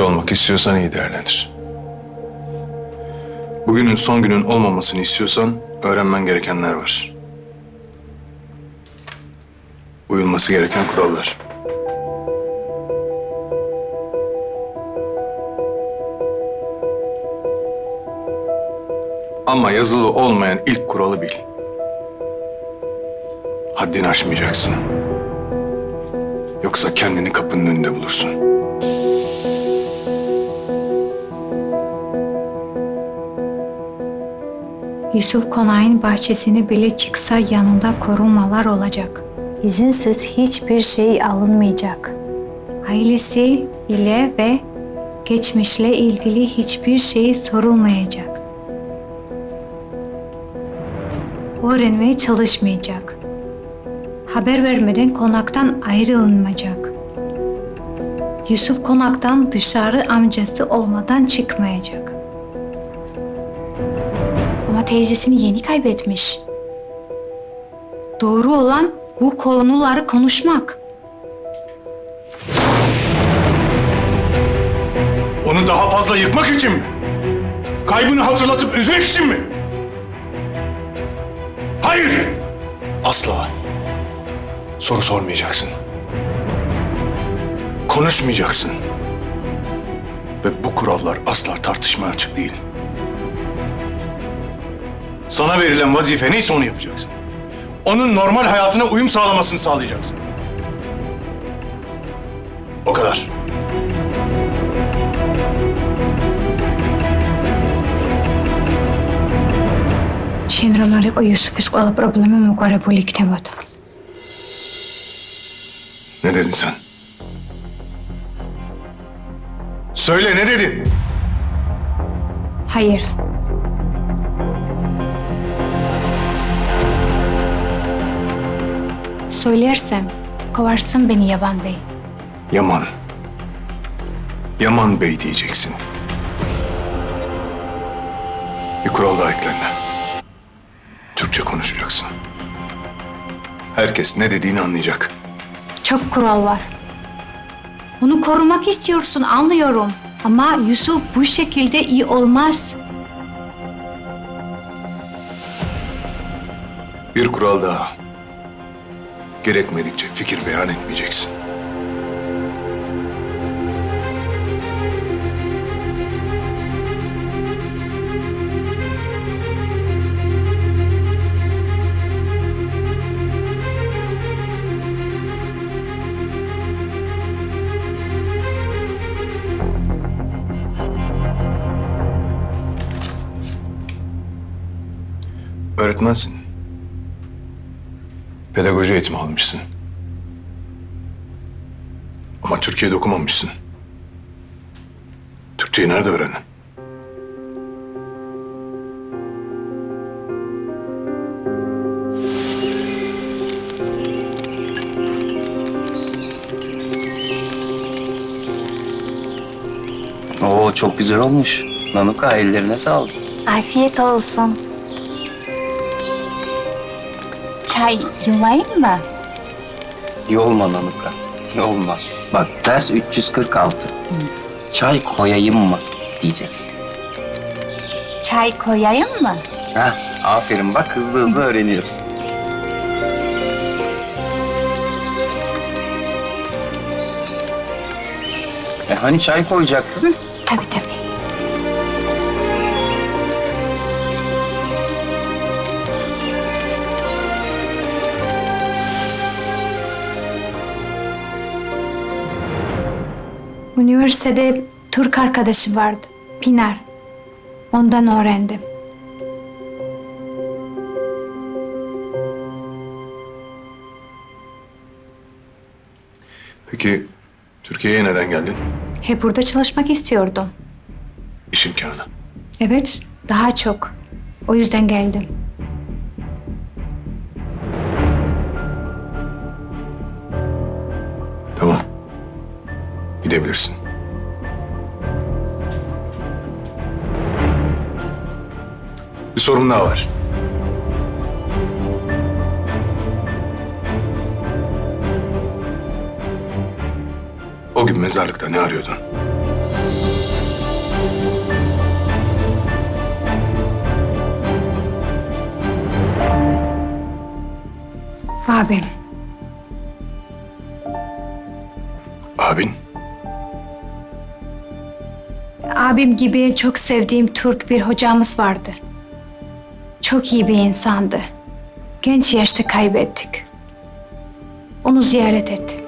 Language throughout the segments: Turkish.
Kalıcı olmak istiyorsan iyi değerlendir. Bugünün son günün olmamasını istiyorsan öğrenmen gerekenler var. Uyulması gereken kurallar. Ama yazılı olmayan ilk kuralı bil. Haddini aşmayacaksın. Yoksa kendini kapının önünde bulursun. Yusuf konağın bahçesine bile çıksa yanında korumalar olacak. İzinsiz hiçbir şey alınmayacak. Ailesi ile ve geçmişle ilgili hiçbir şey sorulmayacak. Öğrenmeye çalışmayacak. Haber vermeden konaktan ayrılmayacak. Yusuf konaktan dışarı amcası olmadan çıkmayacak. Teyzesini yeni kaybetmiş. Doğru olan bu konuları konuşmak. Onu daha fazla yıkmak için mi? Kaybını hatırlatıp üzmek için mi? Hayır! Asla. Soru sormayacaksın. Konuşmayacaksın. Ve bu kurallar asla tartışmaya açık değil. Sana verilen vazife neyse onu yapacaksın. Onun normal hayatına uyum sağlamasını sağlayacaksın. O kadar. Шинрамари о Юсуфи сквала проблема му горе боли. Ne dedin sen? Söyle ne dedin? Hayır. Söylersem kovarsın beni Yaban Bey. Yaman. Yaman Bey diyeceksin. Bir kural daha eklendi. Türkçe konuşacaksın. Herkes ne dediğini anlayacak. Çok kural var. Onu korumak istiyorsun anlıyorum. Ama Yusuf bu şekilde iyi olmaz. Bir kural daha. Gerekmedikçe fikir beyan etmeyeceksin. Öğretmensin. Pedagoji eğitimi almışsın. Ama Türkiye'de okumamışsın. Türkçeyi nerede öğrendin? Oo çok güzel olmuş. Nanuka ellerine sağlık. Afiyet olsun. Çay yulayım mı? Yolma Nanuka. Yolma. Bak ders 346. Çay koyayım mı diyeceksin. Çay koyayım mı? Heh, aferin bak hızlı hızlı öğreniyorsun. E hani çay koyacaktın? Tabii tabii. Üniversitede Türk arkadaşı vardı. Pinar. Ondan öğrendim. Peki Türkiye'ye neden geldin? Hep burada çalışmak istiyordum. İş imkanı. Evet, daha çok. O yüzden geldim. Gidebilirsin. Bir sorum daha var. mezarlıkta ne arıyordun? Abim. Abim gibi çok sevdiğim Türk bir hocamız vardı. Çok iyi bir insandı. Genç yaşta kaybettik. Onu ziyaret ettim.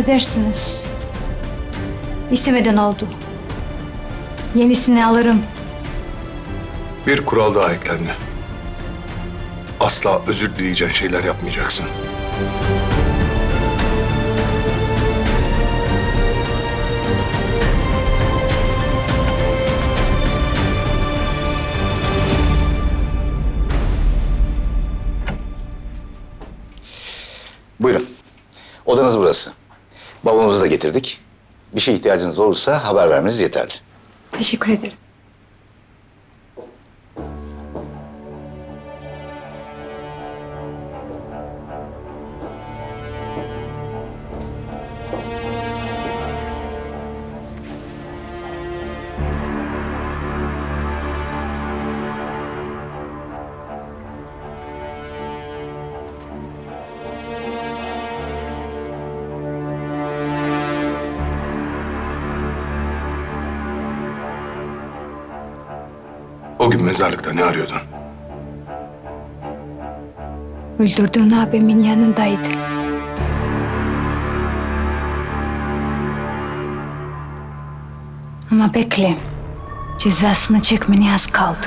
Affedersiniz. İstemeden oldu. Yenisini alırım. Bir kural daha eklendi. Asla özür dileyeceğin şeyler yapmayacaksın. Buyurun. Odanız burası. Bavulunuzu da getirdik. Bir şey ihtiyacınız olursa haber vermeniz yeterli. Teşekkür ederim. O gün mezarlıkta ne arıyordun? Öldürdüğün abimin yanındaydı. Ama bekle. Cezasını çekmeni az kaldı.